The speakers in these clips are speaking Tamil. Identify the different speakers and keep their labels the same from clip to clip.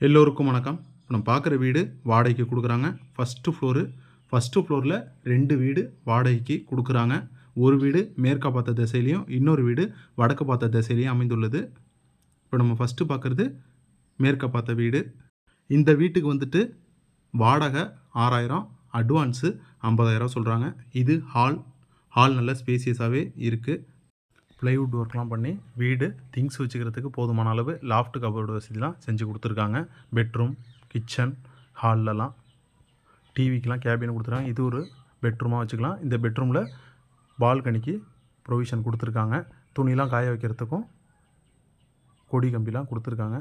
Speaker 1: எல்லோருக்கும் வணக்கம். இப்போ நம்ம பார்க்குற வீடு வாடகைக்கு கொடுக்குறாங்க. ஃபஸ்ட்டு ஃப்ளோரு ஃபஸ்ட்டு ஃப்ளோரில் ரெண்டு வீடு வாடகைக்கு கொடுக்குறாங்க. ஒரு வீடு மேற்கா பார்த்த திசையிலையும் இன்னொரு வீடு வடக்கு பார்த்த திசையிலையும் அமைந்துள்ளது. இப்போ நம்ம ஃபஸ்ட்டு பார்க்குறது மேற்கா பார்த்த வீடு. இந்த வீட்டுக்கு வந்துட்டு வாடகை ஆறாயிரம் அட்வான்ஸு ஐம்பதாயிரம் சொல்கிறாங்க இது ஹால் ஹால் நல்ல ஸ்பேசியஸாகவே இருக்குது ப்ளைவுட் ஒர்க்லாம் பண்ணி வீடு திங்ஸ் வச்சுக்கிறதுக்கு போதுமான அளவு லாஃப்ட் கபோர்டு வசதிலாம் செஞ்சு கொடுத்துருக்காங்க. பெட்ரூம் கிச்சன் ஹால்லலாம் டிவிக்கெலாம் கேபின் கொடுத்துருக்காங்க. இது ஒரு பெட்ரூமாக வச்சுக்கலாம். இந்த பெட்ரூமில் பால்கனிக்கு ப்ரொவிஷன் கொடுத்துருக்காங்க. துணிலாம் காய வைக்கிறதுக்கும் கொடி கம்பிலாம் கொடுத்துருக்காங்க.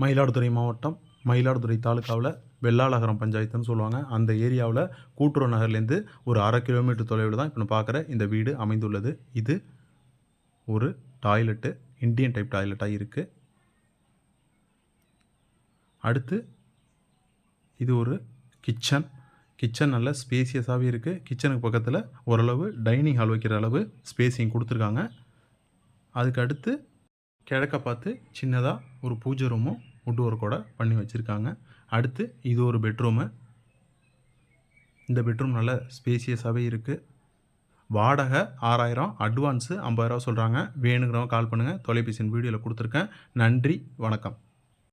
Speaker 1: மயிலாடுதுறை மாவட்டம் மயிலாடுதுறை தாலுக்காவில் வெள்ளாளகரம் பஞ்சாயத்துன்னு சொல்லுவாங்க. அந்த ஏரியாவில் கூட்டுறவு நகர்லேருந்து ஒரு அரை கிலோமீட்டர் தொலைவில் தான் இப்போ நான் பார்க்குற இந்த வீடு அமைந்துள்ளது. இது ஒரு டாய்லெட்டு இந்தியன் டைப் டாய்லெட்டாக இருக்குது அடுத்து இது ஒரு கிச்சன். கிச்சன் நல்ல ஸ்பேசியஸாகவே இருக்குது கிச்சனுக்கு பக்கத்தில் ஓரளவு டைனிங் ஹால் வைக்கிற அளவு ஸ்பேஸிங் கொடுத்துருக்காங்க. அதுக்கு அடுத்து கிழக்க பார்த்து சின்னதாக ஒரு பூஜை ரூமும் வுட் ஒர்க்கோட பண்ணி வச்சுருக்காங்க. அடுத்து இது ஒரு பெட்ரூமு. இந்த பெட்ரூம் நல்ல ஸ்பேசியஸாகவே இருக்குது வாடகை ஆறாயிரம் அட்வான்ஸு ஐம்பதாயிரம் சொல்கிறாங்க வேணுங்கிறவங்க கால் பண்ணுங்கள் தொலைபேசியின் வீடியோவில் கொடுத்துருக்கேன். நன்றி வணக்கம்.